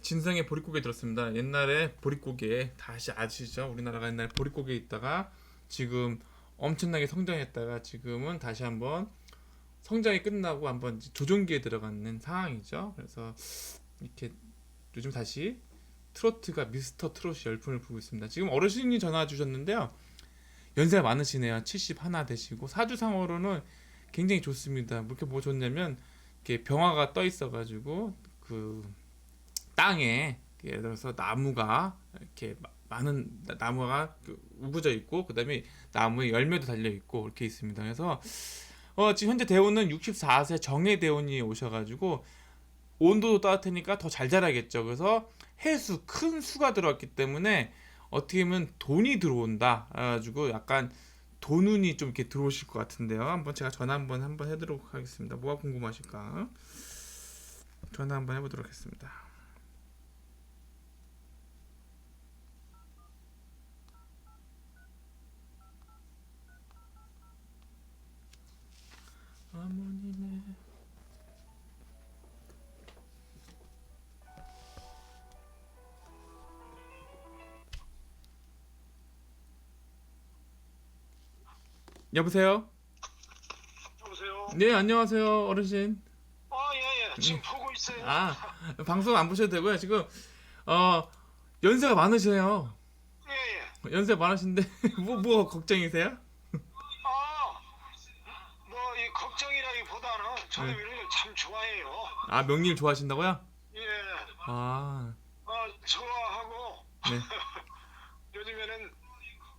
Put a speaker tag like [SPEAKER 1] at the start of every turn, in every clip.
[SPEAKER 1] 진성의 보릿고개 들었습니다. 옛날에 보릿고개 다시 아시죠? 우리나라가 옛날 보릿고개에 있다가 지금 엄청나게 성장했다가 지금은 다시 한번 성장이 끝나고 한번 이제 조종기에 들어가는 상황이죠. 그래서 이렇게 요즘 다시 트로트가 미스터 트롯이 열풍을 부고 있습니다. 지금 어르신이 전화 주셨는데요. 연세가 많으시네요. 70 하나 되시고 사주상으로는 굉장히 좋습니다. 뭐 이렇게 뭐 좋냐면 이렇게 병화가 떠 있어가지고 그 땅에 예를 들어서 나무가 이렇게 마- 많은 나- 나무가 그 우거져 있고 그다음에 나무에 열매도 달려 있고 이렇게 있습니다. 그래서 어 지금 현재 대운은 64세 정해 대운이 오셔가지고 온도도 따뜻하니까 더 잘 자라겠죠. 그래서 해수 큰 수가 들어왔기 때문에 어떻게 보면 돈이 들어온다. 그래가지고 약간 돈운이 좀 이렇게 들어오실 것 같은데요. 한번 제가 전화 한번 한번 해드리도록 하겠습니다. 뭐가 궁금하실까? 전화 한번 해보도록 하겠습니다. 여보세요?
[SPEAKER 2] 여보세요.
[SPEAKER 1] 네 안녕하세요 어르신
[SPEAKER 2] 아 예예. 지금 보고 있어요.
[SPEAKER 1] 아 방송 안 보셔도 되고요 지금 어 연세가 많으세요
[SPEAKER 2] 예예.
[SPEAKER 1] 연세 많으신데 뭐 뭐 걱정이세요?
[SPEAKER 2] 아뭐 이 걱정이라기보다는 저는
[SPEAKER 1] 네.
[SPEAKER 2] 이런 걸 참 좋아해요.
[SPEAKER 1] 아 명일 좋아하신다고요?
[SPEAKER 2] 예.
[SPEAKER 1] 아
[SPEAKER 2] 아 좋아하고
[SPEAKER 1] 네.
[SPEAKER 2] 요즘에는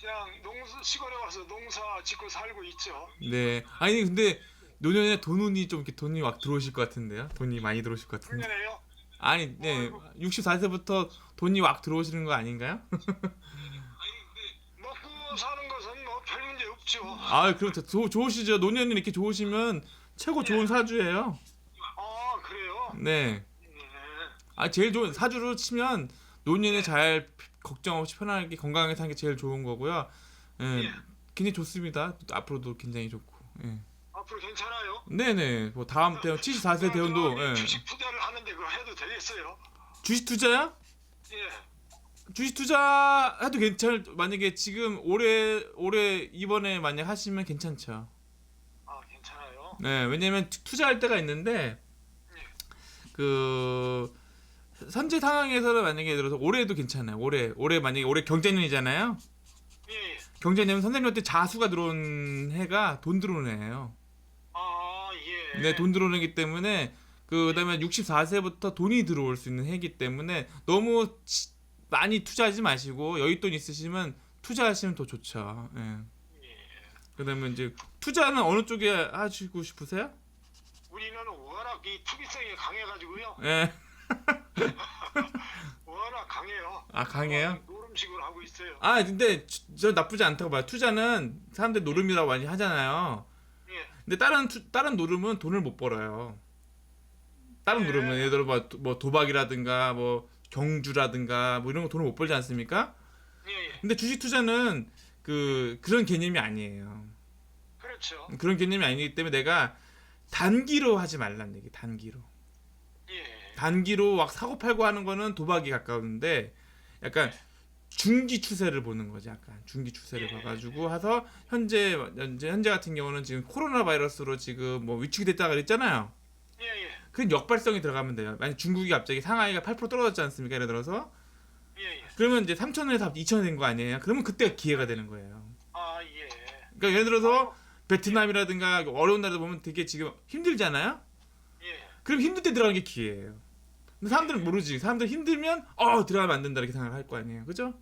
[SPEAKER 2] 그냥 농사 시골에 와서 농사 짓고 살고 있죠.
[SPEAKER 1] 네. 아니 근데 노년에 돈운이 좀 이렇게 돈이 막 들어오실 것 같은데요? 돈이 많이 들어오실 것 같은데.
[SPEAKER 2] 작년에요.
[SPEAKER 1] 아니, 네. 64세부터 돈이 막 들어오시는 거 아닌가요?
[SPEAKER 2] 먹고 사는 것은 뭐 별 문제 없죠.
[SPEAKER 1] 아, 좋- 좋으시죠. 노년이 이렇게 좋으시면 최고 좋은 사주예요.
[SPEAKER 2] 아 그래요.
[SPEAKER 1] 네.
[SPEAKER 2] 예.
[SPEAKER 1] 아, 제일 좋은 사주로 치면 노년에 잘 걱정 없이 편하게 건강하게 사는 게 제일 좋은 거고요. 예.
[SPEAKER 2] 예.
[SPEAKER 1] 굉장히 좋습니다. 또 앞으로도 굉장히 좋고. 예.
[SPEAKER 2] 앞으로 괜찮아요.
[SPEAKER 1] 네네. 뭐 다음 대원 74세 대원도
[SPEAKER 2] 저
[SPEAKER 1] 예.
[SPEAKER 2] 주식 투자를 하는데 그거 해도 되겠어요.
[SPEAKER 1] 주식 투자요?
[SPEAKER 2] 예.
[SPEAKER 1] 주식 투자 해도 괜찮을 만약에 지금 올해 올해 이번에 만약 하시면 괜찮죠.
[SPEAKER 2] 아 괜찮아요.
[SPEAKER 1] 네, 왜냐면 투- 투자할 때가 있는데 그 현재 상황에서는 만약에 들어서 올해도 괜찮아요. 올해 올해 만약에 올해 경제년이잖아요.
[SPEAKER 2] 예. 예.
[SPEAKER 1] 경제년 선생님한테 자수가 들어온 해가 돈 들어오는 해예요.
[SPEAKER 2] 아 예.
[SPEAKER 1] 네, 돈 들어오기 기 때문에 그 그다음에 64세부터 돈이 들어올 수 있는 해이기 때문에 너무 치- 많이 투자하지 마시고 여윳돈 있으시면 투자하시면 더 좋죠. 예.
[SPEAKER 2] 예.
[SPEAKER 1] 그다음에 이제 투자는 어느 쪽에 하시고 싶으세요?
[SPEAKER 2] 우리는 워낙 이 투기성이 강해가지고요.
[SPEAKER 1] 예.
[SPEAKER 2] 워낙 강해요.
[SPEAKER 1] 아 강해요?
[SPEAKER 2] 어, 노름식으로 하고 있어요.
[SPEAKER 1] 아 근데 주- 저 나쁘지 않다고 봐요. 투자는 사람들 노름이라고 많이 하잖아요.
[SPEAKER 2] 예.
[SPEAKER 1] 근데 다른 투, 다른 노름은 돈을 못 벌어요. 다른
[SPEAKER 2] 예.
[SPEAKER 1] 노름은 예를 들어 뭐, 도- 뭐 도박이라든가 뭐 경주라든가 뭐 이런 거 돈을 못 벌지 않습니까?
[SPEAKER 2] 예, 예.
[SPEAKER 1] 근데 주식 투자는 그 그런 개념이 아니에요.
[SPEAKER 2] 그렇죠.
[SPEAKER 1] 그런 개념이 아니기 때문에 내가 단기로 하지 말란 얘기. 단기로.
[SPEAKER 2] 예.
[SPEAKER 1] 단기로 막 사고 팔고 하는 거는 도박이 가까운데 약간 중기 추세를 보는 거지 약간 중기 추세를
[SPEAKER 2] 예.
[SPEAKER 1] 봐가지고 해서 현재 현재 현재 같은 경우는 지금 코로나 바이러스로 지금 뭐 위축이 됐다 그랬잖아요.
[SPEAKER 2] 예, 예.
[SPEAKER 1] 그건 역발성이 들어가면 돼요. 만약 중국이 갑자기 상하이가 8% 떨어졌지 않습니까? 예를 들어서
[SPEAKER 2] 예, 예.
[SPEAKER 1] 그러면 이제 3천 원에서 2천 원 된 거 아니에요? 그러면 그때가 기회가 되는 거예요.
[SPEAKER 2] 아, 예.
[SPEAKER 1] 그러니까 예를 들어서 베트남이라든가 어려운 나라 보면 되게 지금 힘들잖아요.
[SPEAKER 2] 예.
[SPEAKER 1] 그럼 힘들 때 들어가는 게 기회예요. 근데 사람들은 모르지. 사람들 힘들면 어 들어가면 안 된다 이렇게 생각을 할 거 아니에요. 그죠?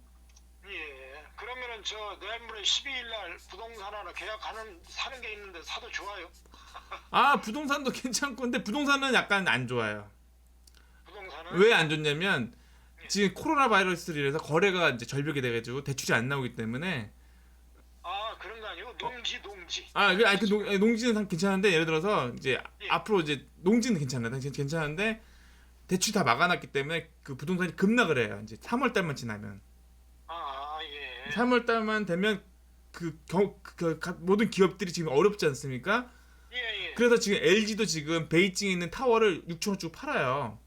[SPEAKER 2] 예. 그러면은 저 내일 모레 12일 날 부동산 하나 계약하는 사는 게 있는데 사도 좋아요.
[SPEAKER 1] 아 부동산도 괜찮고 근데 부동산은 약간 안 좋아요.
[SPEAKER 2] 부동산은
[SPEAKER 1] 왜 안 좋냐면 지금 코로나 바이러스로 인해서 거래가 이제 절벽이 돼가지고 대출이 안 나오기 때문에
[SPEAKER 2] 아, 그런 거 아니고 농지 농지.
[SPEAKER 1] 아, 그, 아니, 그 농, 아니, 농지는 상- 괜찮은데 예를 들어서 이제
[SPEAKER 2] 예.
[SPEAKER 1] 앞으로 이제 농지는 괜찮아요. 당신 괜찮은데 대출 다 막아놨기 때문에 그 부동산이 급락을 해요. 이제 3월 달만 지나면
[SPEAKER 2] 아, 예.
[SPEAKER 1] 3월 달만 되면 그, 경, 그, 각 모든 기업들이 지금 어렵지 않습니까?
[SPEAKER 2] 예, 예.
[SPEAKER 1] 그래서 지금 LG도 지금 베이징에 있는 타워를 6천 원 주고 팔아요.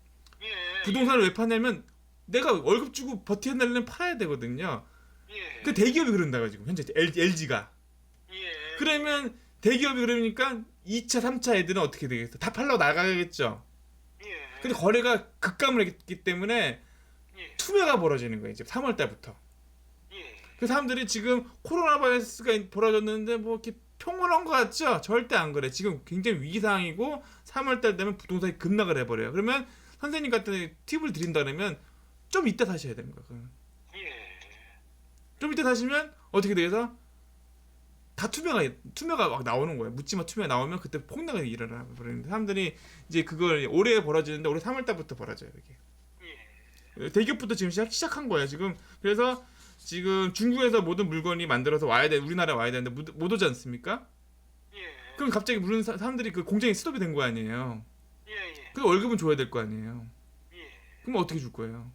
[SPEAKER 2] 예.
[SPEAKER 1] 부동산을 왜 파냐면 내가 월급 주고 버텨야 되려면 팔아야 되거든요.
[SPEAKER 2] 예.
[SPEAKER 1] 그 대기업이 그런다 가지고 현재 LG가
[SPEAKER 2] 예.
[SPEAKER 1] 그러면 대기업이 그러니까 2차, 3차 애들은 어떻게 되겠어? 다 팔러 나가겠죠.
[SPEAKER 2] 예.
[SPEAKER 1] 근데 거래가 급감을 했기 때문에
[SPEAKER 2] 예.
[SPEAKER 1] 투매가 벌어지는 거예요. 이제 3월 달부터.
[SPEAKER 2] 예.
[SPEAKER 1] 그 사람들이 지금 코로나 바이러스가 벌어졌는데 뭐 이렇게 평온한 것 같죠? 절대 안 그래. 지금 굉장히 위기 상황이고 3월 달 되면 부동산이 급락을 해버려요. 그러면 선생님 같은 팁을 드린다 그러면 좀 이따 사셔야 거야. 그건.
[SPEAKER 2] 예.
[SPEAKER 1] 좀 이따 사시면 어떻게 돼서 다 투명가 투명가 막 나오는 거예요. 묻지마 투명 나오면 그때 폭락이 일어나 버리는데 사람들이 이제 그걸 올해 벌어지는데 올해 3월 달부터 벌어져요. 이게.
[SPEAKER 2] 예.
[SPEAKER 1] 대기업부터 지금 시작, 시작한 거예요 지금 그래서 지금 중국에서 모든 물건이 만들어서 와야 돼 우리나라에 와야 되는데 못, 못 오지 않습니까?
[SPEAKER 2] 예.
[SPEAKER 1] 그럼 갑자기 사, 사람들이 그 공장이 스톱이 된 거 아니에요. 그 월급은 줘야 될 거 아니에요
[SPEAKER 2] 예.
[SPEAKER 1] 그럼 어떻게 줄 거예요?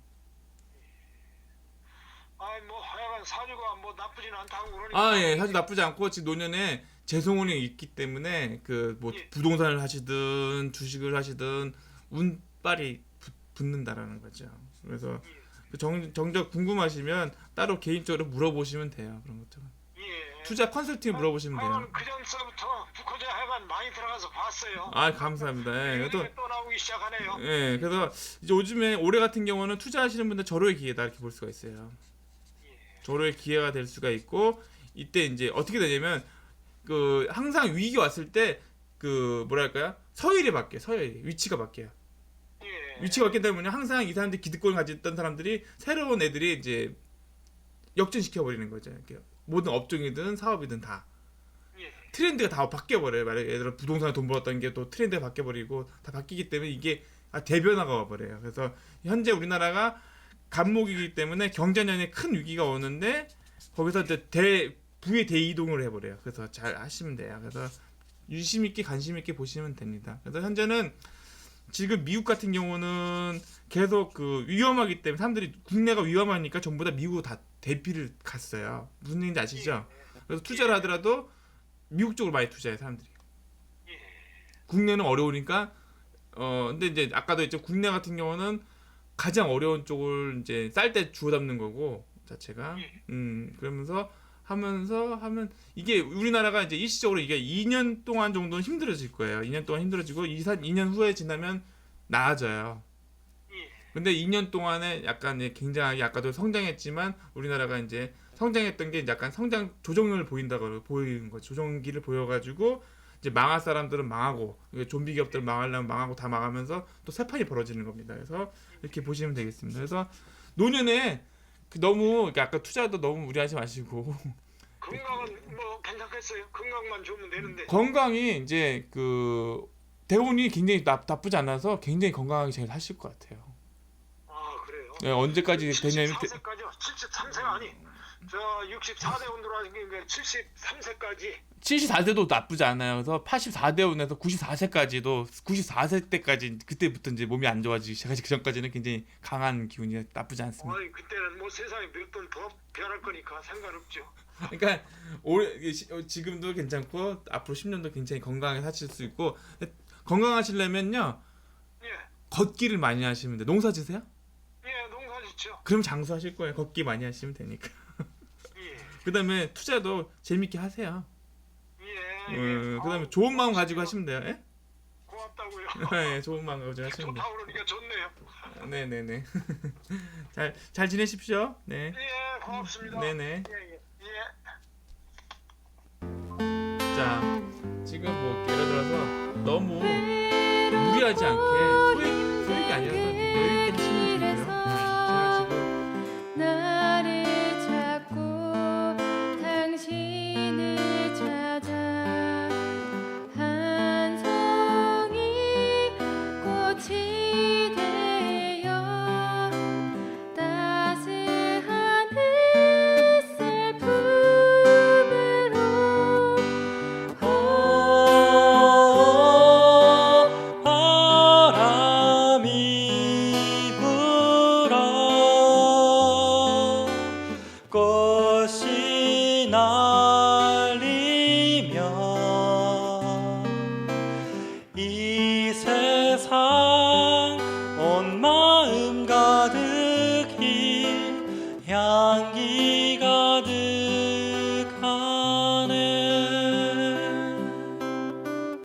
[SPEAKER 2] 아이 뭐 하여간 사주가 뭐 나쁘진 않다고 그러니까.
[SPEAKER 1] 아 예 사실 나쁘지 않고 지금 노년에 재송원이 있기 때문에 그 뭐
[SPEAKER 2] 예.
[SPEAKER 1] 부동산을 하시든 주식을 하시든 운빨이 붙, 붙는다라는 거죠 그래서 그 정, 정작 궁금하시면 따로 개인적으로 물어보시면 돼요 그런 것들은
[SPEAKER 2] 예.
[SPEAKER 1] 투자 컨설팅 물어보시면 돼요
[SPEAKER 2] 하여간 그 전서부터 북커저 하여간 많이 들어가서 봤어요.
[SPEAKER 1] 아 감사합니다. 예, 그래도
[SPEAKER 2] 요즘에 또 나오기 시작하네요.
[SPEAKER 1] 예, 그래서 이제 요즘에 올해 같은 경우는 투자하시는 분들 절호의 기회다 이렇게 볼 수가 있어요. 절호의 기회가 될 수가 있고 이때 이제 어떻게 되냐면 그 항상 위기 왔을 때 그 뭐랄까요 서열이 바뀌어 서열이 위치가 바뀌어요.
[SPEAKER 2] 예.
[SPEAKER 1] 위치가 바뀌기 때문에 항상 이 사람들이 기득권을 가졌던 사람들이 새로운 애들이 이제 역전시켜 버리는 거죠. 이렇게 모든 업종이든 사업이든 다.
[SPEAKER 2] 예.
[SPEAKER 1] 트렌드가 다 바뀌어 버려요. 만약에 예를 들어 부동산에 돈 벌었던 게 또 트렌드가 바뀌어 버리고 다 바뀌기 때문에 이게 아, 대변화가 와 버려요. 그래서 현재 우리나라가 간목이기 때문에 경제년에 큰 위기가 오는데 거기서 이제 대 부의 대이동을 해 버려요. 그래서 잘 하시면 돼요. 그래서 유심 있게 관심 있게 보시면 됩니다. 그래서 현재는 지금 미국 같은 경우는 계속 그 위험하기 때문에 사람들이 국내가 위험하니까 전부 다 미국 다 대피를 갔어요. 무슨 얘기인지 아시죠? 그래서 투자를 하더라도 미국 쪽으로 많이 투자해 사람들이.
[SPEAKER 2] 예.
[SPEAKER 1] 국내는 어려우니까 어 근데 이제 아까도 했죠 국내 같은 경우는 가장 어려운 쪽을 이제 쌀 때 주워 담는 거고 자체가
[SPEAKER 2] 예.
[SPEAKER 1] 음 그러면서 하면서 하면 이게 우리나라가 이제 일시적으로 이게 2년 동안 정도는 힘들어질 거예요. 2년 동안 힘들어지고 2, 2년 후에 지나면 나아져요.
[SPEAKER 2] 예.
[SPEAKER 1] 근데 2년 동안에 약간 굉장하게 아까도 성장했지만 우리나라가 이제 성장했던 게 약간 성장 조정을 보인다고 보이는 거죠. 조정기를 보여가지고 이제 망할 사람들은 망하고 좀비 기업들 망하려면 망하고 다 망하면서 또새 판이 벌어지는 겁니다. 그래서 이렇게 보시면 되겠습니다. 그래서 노년에 그 너무 이렇게 아까 투자도 너무 무리하지 마시고
[SPEAKER 2] 건강은 뭐 괜찮겠어요. 건강만 좋으면 되는데.
[SPEAKER 1] 건강이 이제 그 대운이 굉장히 나, 나쁘지 않아서 굉장히 건강하게 잘 하실 것 같아요.
[SPEAKER 2] 아 그래요.
[SPEAKER 1] 네, 언제까지 되냐면
[SPEAKER 2] 74세까지요. 73세 아니. 저 64대 운동을 하신 게 73세까지.
[SPEAKER 1] 74세도 나쁘지 않아요. 그래서 84대 운에서 94세까지도 94세 때까지 그때부터 이제 몸이 안 좋아지기 시작하지 그 전까지는 굉장히 강한 기운이 나쁘지 않습니다.
[SPEAKER 2] 어이 그때는 뭐 세상이 몇 번 더 변할 거니까 상관없죠.
[SPEAKER 1] 그러니까 올해 시- 어, 지금도 괜찮고 앞으로 10년도 굉장히 건강하게 사실 수 있고 건강하시려면요
[SPEAKER 2] 예.
[SPEAKER 1] 걷기를 많이 하시면 돼. 농사 지세요?
[SPEAKER 2] 예, 농사 짓죠.
[SPEAKER 1] 그럼 장수하실 거예요. 걷기 많이 하시면 되니까.
[SPEAKER 2] 예.
[SPEAKER 1] 그다음에 투자도 재밌게 하세요.
[SPEAKER 2] 예. 예.
[SPEAKER 1] 음, 그다음에
[SPEAKER 2] 아우,
[SPEAKER 1] 좋은 마음 가지고 하시면 돼요. 예?
[SPEAKER 2] 고맙다고요.
[SPEAKER 1] 네, 좋은 마음 가지고 하시면 돼요.
[SPEAKER 2] 좋다고 그러니까 좋네요.
[SPEAKER 1] 네 네 네. 잘, 잘 지내십시오. 네.
[SPEAKER 2] 예, 고맙습니다.
[SPEAKER 1] 네 네.
[SPEAKER 2] 예, 예. 예.
[SPEAKER 1] 자, 지금 뭐 예를 들어서 너무 무리하지 않게 소액, 소액이 아니라
[SPEAKER 3] now.